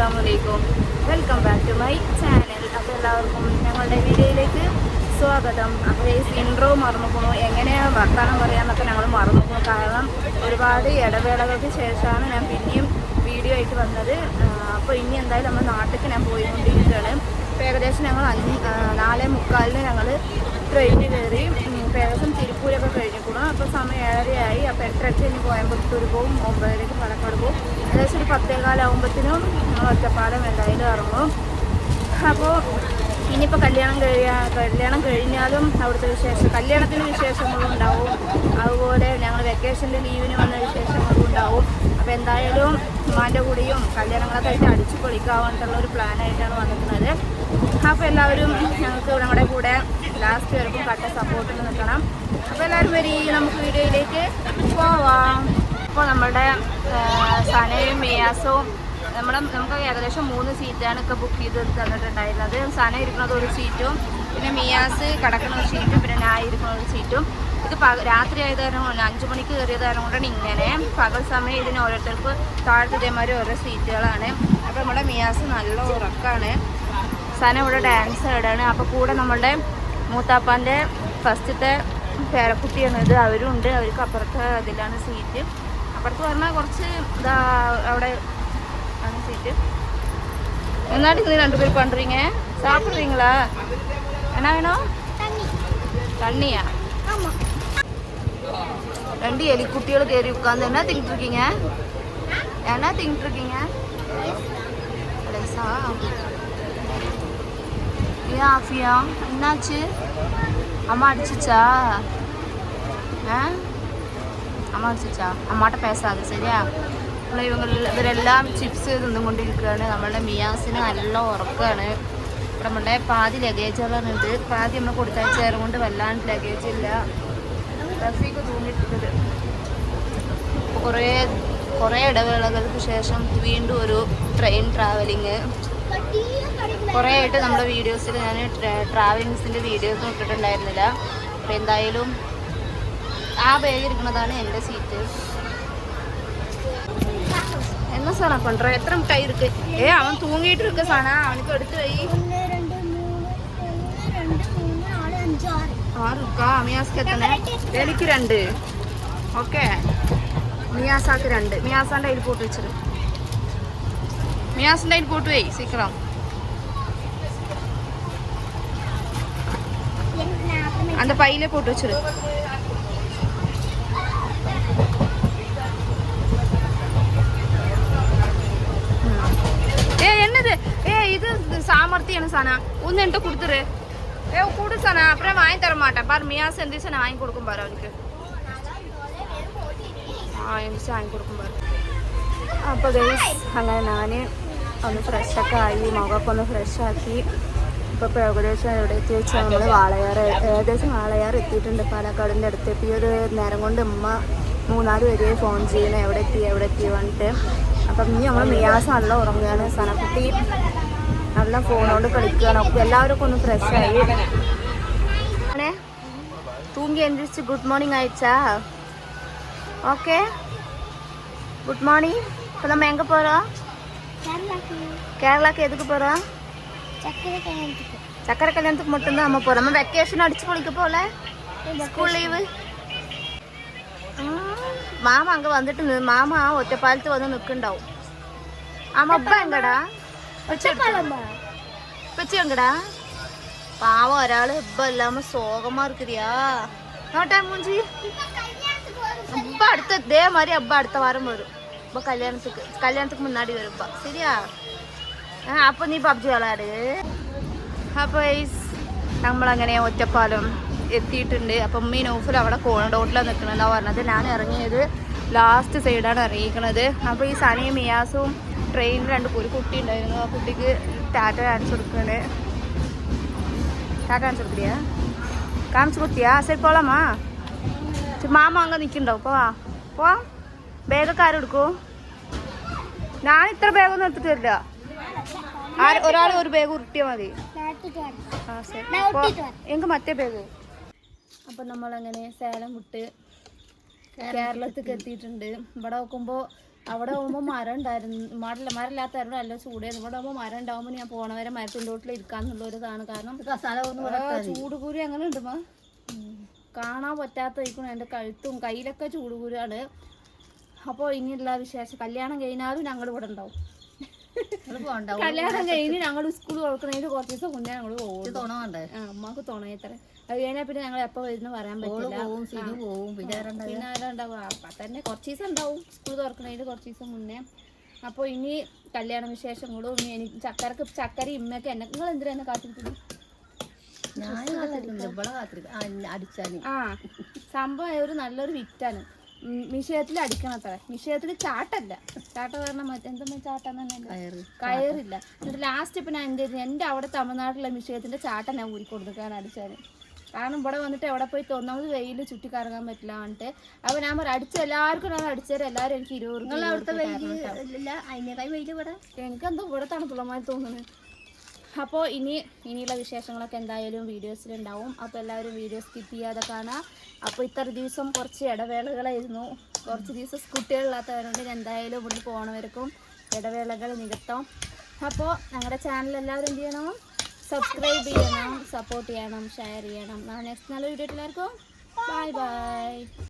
അസ്സലാമലൈക്കും welcome back to my channel അപ്പോൾ എല്ലാവർക്കും ഞങ്ങളുടെ വീഡിയോയിലേക്ക് സ്വാഗതം. അപ്പോൾ ഈ ഇൻട്രോ മറന്നുപോണു. എങ്ങനെയാണ് വർത്തമാനം പറയാമെന്നൊക്കെ ഞങ്ങൾ മറന്നുപോകും കാരണം ഒരുപാട് ഇടവേളകൾക്ക് ശേഷമാണ് ഞാൻ പിന്നെയും വീഡിയോ ആയിട്ട് വന്നത് അപ്പോൾ ഇനി എന്തായാലും നമ്മൾ നാട്ടിലേക്ക് ഞാൻ പോയിക്കൊണ്ടിരിക്കുകയാണ്. ഇപ്പോൾ ഏകദേശം ഞങ്ങൾ അഞ്ച് നാലേ മുക്കാലിന് ഞങ്ങൾ ട്രെയിനിൽ കയറി. ഏകദേശം തിരുപ്പൂരൊക്കെ ഏഴരയായി അപ്പോൾ എട്ടര കഴിഞ്ഞ് കോയമ്പത്തൂർ പോകും ഒമ്പതരയ്ക്ക് പാലക്കാട് പോകും ഏകദേശം ഒരു പത്തേകാലാവുമ്പത്തിനും ഞങ്ങൾ ഒറ്റപ്പാലം എന്തായാലും ഇറങ്ങും. അപ്പോൾ ഇനിയിപ്പോൾ കല്യാണം കഴിയാ കല്യാണം കഴിഞ്ഞാലും അവിടുത്തെ വിശേഷം കല്യാണത്തിന് വിശേഷങ്ങളും ഉണ്ടാവും. അതുപോലെ ഞങ്ങൾ വെക്കേഷന്റെ ലീവിന് വന്ന വിശേഷങ്ങളും ഉണ്ടാവും. അപ്പോൾ എന്തായാലും ഉമ്മാന്റെ കൂടിയും കല്യാണങ്ങളൊക്കെ ആയിട്ട് അടിച്ചു പൊളിക്കാവാനുള്ള ഒരു പ്ലാനായിട്ടാണ് വന്നിരിക്കുന്നത് അപ്പോൾ എല്ലാവരും ഞങ്ങൾക്ക് ഞങ്ങളുടെ കൂടെ ലാസ്റ്റ് വരെക്കും കട്ട സപ്പോർട്ടിൽ നിൽക്കണം. അപ്പോൾ എല്ലാവരും വരി നമുക്ക് വീഡിയോയിലേക്ക് പോവാം. അപ്പോൾ നമ്മുടെ സനയും മിയാസവും നമ്മുടെ നമുക്ക് ഏകദേശം മൂന്ന് സീറ്റാണ് ഒക്കെ ബുക്ക് ചെയ്ത് തന്നിട്ടുണ്ടായിരുന്നത്. സന ഇരിക്കുന്നത് ഒരു സീറ്റും പിന്നെ മിയാസ് കിടക്കുന്ന ഒരു സീറ്റും പിന്നെ ഞാൻ ഇരിക്കുന്ന ഒരു സീറ്റും ഇത് പക രാത്രി ആയത് കാരണം കൊണ്ട് അഞ്ച് മണിക്ക് കയറിയത് കാരണം കൊണ്ടാണ് ഇങ്ങനെ പകൽ സമയം ഇതിന് ഓരോരുത്തർക്ക് താഴത്തെ ഇതേമാതിരി ഓരോ സീറ്റുകളാണ് അപ്പോൾ നമ്മുടെ മിയാസ് നല്ല ഉറക്കമാണ് സന ഇവിടെ ഡാൻസ് ആടാണ് അപ്പോൾ കൂടെ നമ്മളുടെ മൂത്താപ്പാൻ്റെ ഫസ്റ്റത്തെ പേരക്കുട്ടിയാണിത് അവരും ഉണ്ട് അവർക്ക് അപ്പുറത്ത് അതിലാണ് സീറ്റ് അപ്പുറത്ത് പറഞ്ഞാൽ കുറച്ച് ഇതാ അവിടെ ആണ് സീറ്റ് എന്നാടി ഇത് രണ്ടുപേർ പണ്ടീങ്ക സാപ്പിടുവീങ്ങളാ എന്നാ വേണോ തണ്ണിയാ ரெண்டு எலிக்குட்டியோடு ஏறி உட்காந்து என்ன திங்கிட்டு இருக்கீங்க என்ன திங்கிட்டு இருக்கீங்க ஏ ஆஃபியா? என்னாச்சு? அம்மா அடிச்சிச்சா? ஆ? அம்மா அடிச்சிச்சா? அம்மாட்ட பேசாது சரியா? നമ്മൾ ഇവങ്ങൾ ഇവരെല്ലാം ചിപ്സ് തിന്നുകൊണ്ടിരിക്കുകയാണ് നമ്മളുടെ മിയാസിന് നല്ല ഉറക്കമാണ് ഇവിടെ നമ്മളുടെ പാതി ലഗേജുകളാണ് ഇത് പാതി നമ്മൾ കൊടുത്തയച്ചേരം കൊണ്ട് വല്ലാണ്ട് ലഗേജ് ഇല്ല റഫീക്ക് തൂങ്ങിയിട്ടുണ്ട് കുറേ കുറേ ഇടവേളകൾക്ക് ശേഷം വീണ്ടും ഒരു ട്രെയിൻ ട്രാവലിങ് കുറേ ആയിട്ട് നമ്മുടെ വീഡിയോസിൽ ഞാൻ ട്രാവലിങ്സിന്റെ വീഡിയോസ് ഇട്ടിട്ടുണ്ടായിരുന്നില്ല അപ്പോൾ എന്തായാലും ആ ബാഗ് ഇരിക്കുന്നതാണ് എന്റെ സീറ്റ് എന്നാ സാറാ കൊണ്ടുവരാ എത്ര കൈ ഇരിക്ക്? ഏ അവൻ തൂങ്ങിയിട്ട് ഇരിക്ക സാറാ. അവനക്ക് എടുത്ത് കൈ ആറുക്കാ? മിയാസ്ക്ക് എത്തണേ? എനിക്ക് രണ്ട്. ഓക്കെ. മിയാസാക്ക് രണ്ട്. മിയാസാന്റെ അതിൽ പോട്ട് വെച്ചിട്ട് மியாஸ் லைட் போட்டு வை சீக்கிரம். அந்த பையில போட்டு வச்சிரு. ஏ என்னது? ஏ இது சாமர்த்தியம் சானா ஒன்று என்கிட்ட கொடுத்துரு. ஏ கொடு சனா அப்புறம் வாங்கி தர மாட்டேன். பாரு மியா செந்திச்சு நான் வாங்கி கொடுக்கும் பாரு அவனுக்கு. ஆ எந்த வாங்கி கொடுக்கும் பாரு. அப்போ அங்கே நானே ഒന്ന് ഫ്രഷൊക്കെ ആയി മുഖമൊക്കെ ഒന്ന് ഫ്രഷാക്കി. ഇപ്പോൾ ഏകദേശം എവിടെ എത്തി വെച്ചാൽ നമ്മൾ വാളയാർ ഏകദേശം വാളയാർ എത്തിയിട്ടുണ്ട്. പാലക്കാടിന്റെ അടുത്ത് എത്തി ഒരു നേരം കൊണ്ട് ഉമ്മ മൂന്നാൽ പേര് ഫോൺ ചെയ്യുന്ന. എവിടെ എത്തി എവിടെ എത്തി വന്നിട്ട് അപ്പം ഇനി നമ്മൾ മിയാസ് നല്ല ഉറങ്ങുകയാണ്. സനക്കുട്ടി നല്ല ഫോണോട് കളിക്കുകയാണ്. ഒക്കെ എല്ലാവരും ഒന്ന് ഫ്രഷായി. തൂങ്ങി എന്ത്രിച്ച് ഗുഡ് മോർണിംഗ് അയച്ചാ? ഓക്കെ ഗുഡ് മോർണിംഗ് ഇപ്പം നമ്മൾ എങ്ക പോരാ? கேரளாக்கு எதுக்கு போகிறோம் சக்கரை கல்யாணத்துக்கு. மட்டும்தான் நம்ம போகிறோம் நம்ம வெக்கேஷன் அடிச்சு பிடிக்க போகல ஸ்கூல் லீவு மாமா அங்கே வந்துட்டு மாமா ஒத்த பாலத்து வந்து நிற்குண்டாவும் ஆமாம் அப்பா எங்கடா? பிச்சு எங்கடா? பாவம் ஒராள் இப்போ இல்லாமல் சோகமாக இருக்குதியா. நோட்டா மூஞ்சி? அப்பா அடுத்த இதே மாதிரி அப்பா அடுத்த வாரம் வரும். இப்போ கல்யாணத்துக்கு கல்யாணத்துக்கு முன்னாடி வரும்ப்பா சரியா ആ അപ്പോൾ നീ പബ്ജി വിളാട് അപ്പോൾ നമ്മളങ്ങനെ ഒറ്റപ്പാലം എത്തിയിട്ടുണ്ട് അപ്പം ഉമ്മീ നൗഫൽ അവിടെ കോണഡോട്ടിലാണ് നിൽക്കണമെന്നാണ് പറഞ്ഞത് ഞാൻ ഇറങ്ങിയത് ലാസ്റ്റ് സൈഡാണ് ഇറങ്ങിയിരിക്കുന്നത് അപ്പോൾ ഈ സനയും മിയാസും ട്രെയിനിൽ രണ്ട് ഒരു കുട്ടി ഉണ്ടായിരുന്നു ആ കുട്ടിക്ക് ടാറ്റ കാണിച്ചു കൊടുക്കണേ ടാറ്റ കാണിച്ചു കൊടുക്കില്ല കാണിച്ചു കൊടുത്തിയാ ശരി പോലാമാ മാമ അങ്ങ് നിൽക്കുന്നുണ്ടാവും പോ പോ ബാഗൊക്കെ ആരെടുക്കും ഞാൻ ഇത്ര ബാഗൊന്നും എടുത്തിട്ട് വരില്ല. ഒരാൾ ഒരു ബാഗ് ഉരുട്ടിയാൽ മതി. ആ ശരി. വരാം. എങ്ക് മറ്റേ ബാഗ് നമ്മൾ അങ്ങനെ സേലം വിട്ട് കേരളത്തിലേക്ക് എത്തിയിട്ടുണ്ട്. ഇവിടെ നോക്കുമ്പോൾ അവിടെ പോകുമ്പോൾ മരം ഉണ്ടായിരുന്നു. മരമില്ല മരമില്ലാത്തവരുടെ നല്ല ചൂടായിരുന്നു ഇവിടെ ആകുമ്പോൾ മരം ഉണ്ടാകുമ്പോൾ ഞാൻ പോണവരെ മരത്തിന്റെ വീട്ടിൽ ഇരിക്കാന്നുള്ള ഒരു ഇതാണ്. കാരണം കസാല കൂരി അങ്ങനെ ഉണ്ട് മാ കാണാൻ പറ്റാത്ത ഇരിക്കണം. എന്റെ കഴുത്തും കയ്യിലൊക്കെ ചൂടുകൂരാണ് അപ്പോൾ ഇനിയുള്ള വിശേഷം കല്യാണം കഴിഞ്ഞാലും ഞങ്ങൾ ഇവിടെ ഉണ്ടാവും. കല്യാണം കഴിഞ്ഞ് ഞങ്ങൾ സ്കൂൾ തുറക്കുന്നതിന് കുറച്ച് ദിവസം മുന്നേ ഞങ്ങൾ പോകും അമ്മയ്ക്ക് തുണയത്ര അത് കഴിഞ്ഞാൽ പിന്നെ ഞങ്ങൾ എപ്പോ വരുന്ന പറയാൻ പറ്റില്ല. പിന്നെ ഉണ്ടാവും അപ്പൊ തന്നെ കുറച്ച് ദിവസം ഉണ്ടാവും സ്കൂൾ തുറക്കുന്നതിന് കുറച്ച് ദിവസം മുന്നേ. അപ്പോൾ ഇനി കല്യാണ വിശേഷങ്ങളും ഇനി എനിക്ക് ചക്കരക്ക് ചക്കര ഇമ്മയൊക്കെ എന്നെ നിങ്ങൾ എന്തിനാ എന്നെ കാത്തിരിക്കുന്നു? ഞാൻ കാത്തിരിക്കുന്നില്ല ഇവിടെ കാത്തിരിക്കും അടിച്ചാൽ. ആ സംഭവം ഒരു നല്ലൊരു വിറ്റാണ്. മിഷയത്തിൽ അടിക്കണത്ര. മിഷയത്തിൽ ചാട്ടല്ല. ചാട്ട പറഞ്ഞ എന്തെന്ന് എന്താ ചാട്ടെന്ന് കയറില്ല. എന്നിട്ട് ലാസ്റ്റ് ഇപ്പൊ ഞാൻ എന്റെ എന്റെ അവിടെ തമിഴ്നാട്ടിലെ മിഷയത്തിന്റെ ചാട്ട ഞാൻ ഊരി കൊടുക്കാൻ അടിച്ചാൽ കാരണം ഇവിടെ വന്നിട്ട് എവിടെ പോയി തോന്നാമത് വെയിൽ ചുറ്റി കറങ്ങാൻ പറ്റില്ല എന്നിട്ട് അപ്പൊ ഞാൻ പറയാം അടിച്ച എല്ലാവർക്കും ഞാൻ അടിച്ചേരും. എല്ലാവരും എനിക്ക് ഇരുപത് വെയിൽ ഇവിടെ? എനിക്കെന്തോ ഇവിടെ തോന്നുന്നു. തോന്നുന്നത് അപ്പോൾ ഇനി ഇനിയുള്ള വിശേഷങ്ങളൊക്കെ എന്തായാലും വീഡിയോസിലുണ്ടാവും. അപ്പോൾ എല്ലാവരും വീഡിയോ സ്കിപ്പ് ചെയ്യാതെ കാണാം അപ്പോൾ ഇത്ര ദിവസം കുറച്ച് ഇടവേളകളായിരുന്നു. കുറച്ച് ദിവസം കുട്ടികളില്ലാത്തവരുണ്ട് എന്തായാലും ഇവിടെ പോകണവർക്കും ഇടവേളകൾ നികത്താം. അപ്പോൾ ഞങ്ങളുടെ ചാനൽ എല്ലാവരും എന്ത് ചെയ്യണം? സബ്സ്ക്രൈബ് ചെയ്യണം സപ്പോർട്ട് ചെയ്യണം ഷെയർ ചെയ്യണം. നെക്സ്റ്റ് നല്ല വീഡിയോ എല്ലാവർക്കും. Bye bye